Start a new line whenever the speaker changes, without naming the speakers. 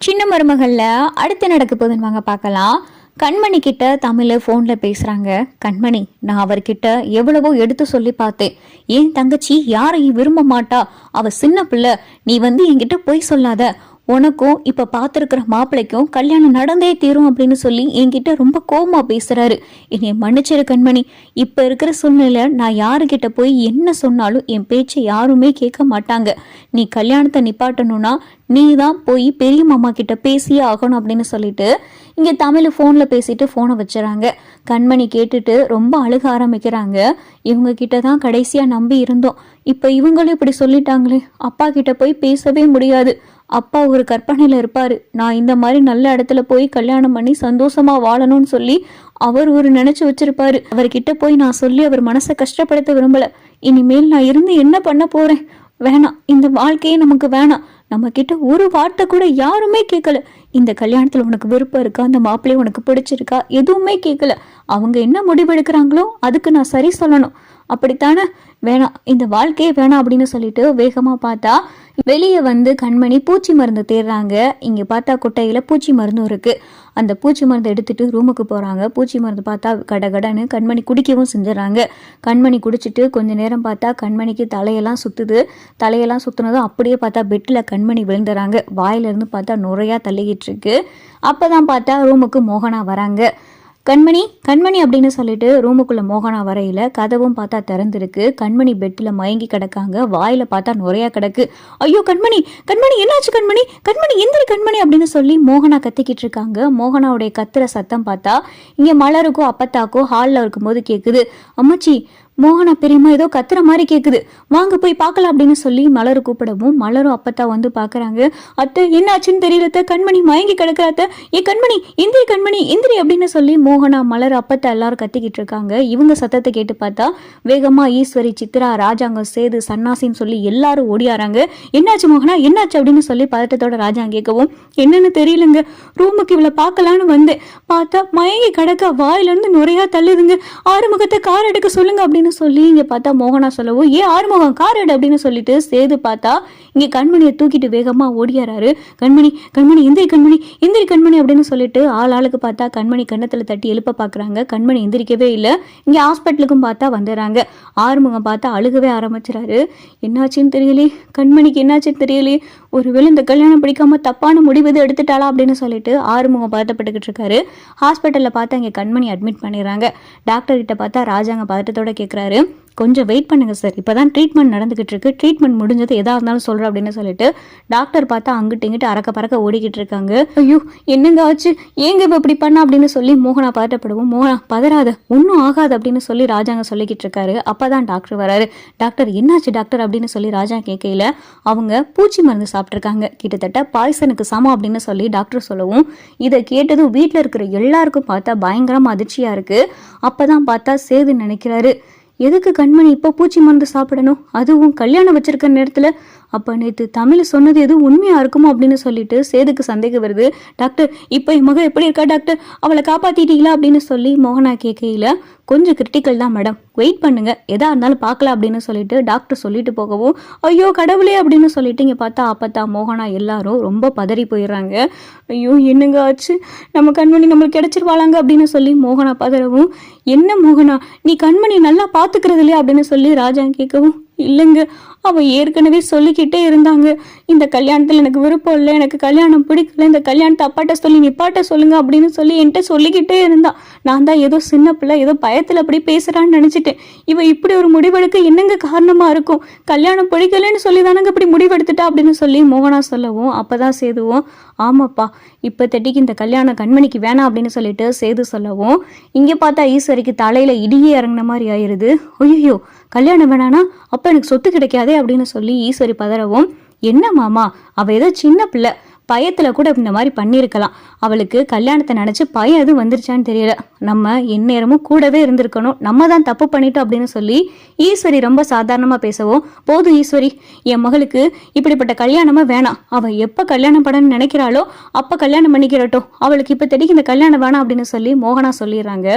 சின்ன மருமகளில் அடுத்து நடக்க போகுதுன்னு வாங்க பார்க்கலாம். கண்மணி கிட்ட தமிழில் ஃபோனில் பேசுகிறாங்க கண்மணி நான் அவர்கிட்ட எவ்வளவோ எடுத்து சொல்லி பார்த்தேன். ஏன் தங்கச்சி யாரையும் விரும்ப மாட்டா? அவ சின்ன பிள்ளை. நீ வந்து என்கிட்ட போய் சொல்லாத. உனக்கும் இப்போ பார்த்துருக்கிற மாப்பிள்ளைக்கும் கல்யாணம் நடந்தே தீரும் அப்படின்னு சொல்லி என்கிட்ட ரொம்ப கோபமாக பேசுகிறாரு என்னை மன்னிச்சிரு கண்மணி. இப்போ இருக்கிற சூழ்நிலை நான் யாருக்கிட்ட போய் என்ன சொன்னாலும் என் பேச்சை யாருமே கேட்க மாட்டாங்க. நீ கல்யாணத்தை நிப்பாட்டணும்னா நீ தான் போய் பெரிய மாமா கிட்ட பேசியே ஆகணும் அப்படின்னு சொல்லிட்டு இங்கே தமிழ் ஃபோனில் பேசிட்டு ஃபோனை வச்சுறாங்க. கண்மணி கேட்டுட்டு ரொம்ப அழுக ஆரம்பிக்கிறாங்க. இவங்க கிட்ட தான் கடைசியாக நம்பி இருந்தோம். இப்போ இவங்களும் இப்படி சொல்லிட்டாங்களே அப்பா கிட்ட போய் பேசவே முடியாது. அப்பா ஒரு கற்பனையில் இருப்பார். நான் இந்த மாதிரி நல்ல இடத்துல போய் கல்யாணம் பண்ணி சந்தோஷமாக வாழணும்னு சொல்லி அவர் ஒரு நினச்சி வச்சிருப்பாரு. அவர்கிட்ட போய் நான் சொல்லி அவர் மனசை கஷ்டப்படுத்த விரும்பல. இனிமேல் நான் இருந்து என்ன பண்ண போகிறேன் வேணாம் இந்த வாழ்க்கையே நமக்கு வேணாம். நம்ம கிட்ட ஒரு வார்த்தை கூட யாருமே கேட்கல இந்த கல்யாணத்துல உனக்கு விருப்பம் இருக்கா? அந்த மாப்பிள்ளைய உனக்கு பிடிச்சிருக்கா? எதுவுமே கேட்கல அவங்க என்ன முடிவெடுக்கிறாங்களோ அதுக்கு நான் சரி சொல்லணும். அப்படித்தானே? வேணாம் இந்த வாழ்க்கையே வேணாம் அப்படின்னு சொல்லிட்டு வேகமாக பார்த்தா வெளியே வந்து கண்மணி பூச்சி மருந்து தேடுறாங்க. இங்கே பார்த்தா குட்டையில் பூச்சி மருந்தும் இருக்குது அந்த பூச்சி மருந்து எடுத்துகிட்டு ரூமுக்கு போகிறாங்க பூச்சி மருந்து பார்த்தா கடகடன்னு கண்மணி குடிக்கவும் செஞ்சிடறாங்க. கண்மணி குடிச்சிட்டு கொஞ்ச நேரம் பார்த்தா கண்மணிக்கு தலையெல்லாம் சுற்றுது தலையெல்லாம் சுற்றுனதும் அப்படியே பார்த்தா பெட்டில் கண்மணி விழுந்துறாங்க. வாயிலிருந்து பார்த்தா நுரையா தள்ளிக்கிட்டு இருக்கு. அப்பதான் பார்த்தா ரூமுக்கு மோகனா வராங்க. கண்மணி கண்மணி அப்படின்னு சொல்லிட்டு ரூமுக்குள்ள மோகனா வரையில கதவும் பார்த்தா திறந்துருக்கு. கண்மணி பெட்டில் மயங்கி கிடக்காங்க. வாயில பார்த்தா நுறையா கிடக்கு. ஐயோ கண்மணி கண்மணி என்னாச்சு கண்மணி? கண்மணி எந்திரி கண்மணி அப்படின்னு சொல்லி மோகனா கத்திக்கிட்டு இருக்காங்க. மோகனாவுடைய கத்துற சத்தம் பார்த்தா இங்க மலருக்கோ அப்பத்தாக்கோ ஹாலில் இருக்கும்போது கேட்குது அம்மாச்சி மோகனா பெரியம்மா ஏதோ கத்துற மாதிரி கேட்குது வாங்க போய் பார்க்கலாம் அப்படின்னு சொல்லி மலர் கூப்பிடவும் மலரும் அப்பத்தா வந்து பார்க்குறாங்க. அத்தை என்னாச்சுன்னு தெரியலத்த கண்மணி மயங்கி கிடக்குற ஏ கண்மணி இந்திரி கண்மணி இந்திரி அப்படின்னு சொல்லி மோகனா மலர் அப்பத்தா எல்லாரும் கத்திக்கிட்டு இருக்காங்க. இவங்க சத்தத்தை கேட்டு பார்த்தா வேகமா ஈஸ்வரி சித்ரா ராஜாங்கம் சேது சன்னாசின்னு சொல்லி எல்லாரும் ஓடியாராங்க என்னாச்சு மோகனா? என்னாச்சு அப்படின்னு சொல்லி பதட்டத்தோட ராஜாங்க கேட்கவும் என்னன்னு தெரியலங்க. ரூமுக்கு இவளை பார்க்கலான்னு வந்தேன். பார்த்தா மயங்கி கிடக்க வாயிலிருந்து நுரையா தள்ளுதுங்க. ஆறுமுகத்தை கார் எடுக்க சொல்லுங்க அப்படின்னு சொல்லி இங்க பார்த்தா மோகனா சொல்லவும் ஏன் ஆறுமுகம் கார் எடு அப்படின்னு சொல்லிட்டு சேது பார்த்தா இங்க கண்மணியை தூக்கிட்டு வேகமா ஓடியாராரு. கண்மணி கண்மணி எந்திரி கண்மணி எந்திரி கண்மணி அப்படின்னு சொல்லிட்டு ஆள் ஆளுக்கு பார்த்தா கண்மணி கன்னத்துல தட்டி எழுப்ப பாக்குறாங்க. கண்மணி எந்திரிக்கவே இல்லை. இங்க ஹாஸ்பிட்டலுக்கும் பார்த்தா வந்துடுறாங்க ஆறுமுகம் பார்த்தா அழுகவே ஆரம்பிச்சிடாரு என்னாச்சுன்னு தெரியலையே கண்மணிக்கு என்னாச்சுன்னு தெரியலையே ஒருவேளை இந்த கல்யாணம் பிடிக்காம தப்பான முடிவு எது எடுத்துட்டாளா அப்படின்னு சொல்லிட்டு ஆறுமுகம் பார்த்தப்பட்டுக்கிட்டு இருக்காரு. ஹாஸ்பிட்டலில் பார்த்தா இங்கே கண்மணி அட்மிட் பண்ணிடுறாங்க. டாக்டர் கிட்ட பார்த்தா ராஜாங்க பதட்டத்தோட கேட்குறாரு கொஞ்சம் வெயிட் பண்ணுங்க சார் இப்போ தான் ட்ரீட்மெண்ட் நடந்துகிட்டு இருக்கு ட்ரீட்மெண்ட் முடிஞ்சது எதா இருந்தாலும் சொல்கிறேன் அப்படின்னு சொல்லிட்டு டாக்டர் பார்த்தா அங்கிட்டு இங்கிட்டு அறக்க பறக்க ஓடிக்கிட்டு இருக்காங்க. ஐயோ என்னங்க ஆச்சு? ஏங்க இப்போ இப்படி பண்ணா அப்படின்னு சொல்லி மோகனா பதட்டப்படுவோம். மோகனா பதறாத ஒன்றும் ஆகாது அப்படின்னு சொல்லி ராஜாங்க சொல்லிக்கிட்டு இருக்காரு. அப்போ தான் டாக்டர் வராரு. டாக்டர் என்னாச்சு டாக்டர் அப்படின்னு சொல்லி ராஜா கேட்கையில் அவங்க பூச்சி மருந்து சாப்பிட்ருக்காங்க கிட்டத்தட்ட பாய்சனுக்கு சமம் அப்படின்னு சொல்லி டாக்டர் சொல்லவும் இதை கேட்டதும் வீட்டில் இருக்கிற எல்லாருக்கும் பார்த்தா பயங்கரமாக அதிர்ச்சியாக இருக்குது இருக்கு. அப்பதான் பார்த்தா சேது நினைக்கிறாரு. எதுக்கு கண்மணி இப்போ பூச்சி மருந்து சாப்பிடணும்? அதுவும் கல்யாணம் வச்சிருக்க நேரத்தில். அப்போ நேற்று தமிழ் சொன்னது எதுவும் உண்மையாக இருக்குமோ அப்படின்னு சொல்லிட்டு சேதுக்கு சந்தேகம் வருது. டாக்டர் இப்போ என் மகள் எப்படி இருக்கா டாக்டர்? அவளை காப்பாற்றிட்டீங்களா அப்படின்னு சொல்லி மோகனா கேட்கையில கொஞ்சம் கிரிட்டிக்கல் தான் மேடம் வெயிட் பண்ணுங்க. எதா இருந்தாலும் பார்க்கலாம் அப்படின்னு சொல்லிட்டு டாக்டர் சொல்லிட்டு போகவும் ஐயோ கடவுளே அப்படின்னு சொல்லிட்டு இங்கே பார்த்தா அப்பத்தா மோகனா எல்லாரும் ரொம்ப பதறி போயிடுறாங்க. ஐயோ என்னங்க ஆச்சு? நம்ம கண்மணி நம்மளுக்கு கிடைச்சிருவாளாங்க அப்படின்னு சொல்லி மோகனா பதறவும் என்ன மோகனா? நீ கண்மணி நல்லா பார்த்துக்கிறது இல்லையா? அப்படின்னு சொல்லி ராஜா கேட்கவும் இல்லைங்க. அவன் ஏற்கனவே சொல்லிக்கிட்டே இருந்தாங்க. இந்த கல்யாணத்தில் எனக்கு விருப்பம் இல்லை எனக்கு கல்யாணம் பிடிக்கல இந்த கல்யாணத்தை அப்பாட்ட சொல்லி நிப்பாட்ட சொல்லுங்க அப்படின்னு சொல்லி என்கிட்ட சொல்லிக்கிட்டே இருந்தான் நான் தான் ஏதோ சின்ன பிள்ளை ஏதோ பயத்தில் அப்படி பேசுகிறான்னு நினச்சிட்டேன். இவன் இப்படி ஒரு முடிவெடுக்க என்னங்க காரணமாக இருக்கும்? கல்யாணம் பிடிக்கலன்னு சொல்லி தானங்க இப்படி முடிவெடுத்துட்டா அப்படின்னு சொல்லி மோகனா சொல்லவும் அப்பதான் சேதுவோம் ஆமாப்பா இப்போத்தட்டிக்கு இந்த கல்யாணம் கண்மணிக்கு வேணாம் அப்படின்னு சொல்லிட்டு சேது சொல்லவும் இங்கே பார்த்தா ஈஸ்வரிக்கு தலையில இடியே இறங்கின மாதிரி ஆயிருது. ஐயோ கல்யாணம் வேணானா அப்போ எனக்கு சொத்து கிடைக்காதே அப்படின்னு சொல்லி ஈஸ்வரி பதறவும் என்ன மாமா அவ ஏதோ சின்ன பிள்ளை பயத்தில் கூட இந்த மாதிரி பண்ணியிருக்கலாம் அவளுக்கு கல்யாணத்தை நினச்சி பயம் எதுவும் வந்துருச்சான்னு தெரியல. நம்ம எந்நேரமும் கூடவே இருந்திருக்கணும். நம்ம தான் தப்பு பண்ணிட்டோம் அப்படின்னு சொல்லி ஈஸ்வரி ரொம்ப சாதாரணமாக பேசவும் போதும் ஈஸ்வரி என் மகளுக்கு இப்படிப்பட்ட கல்யாணமாக வேணாம். அவள் எப்போ கல்யாணம் பண்ணணும்னு நினைக்கிறாளோ அப்போ கல்யாணம் பண்ணிக்கிறட்டும். அவளுக்கு இப்போ தேடிக்கு இந்த கல்யாணம் வேணாம் அப்படின்னு சொல்லி மோகனா சொல்லிடுறாங்க.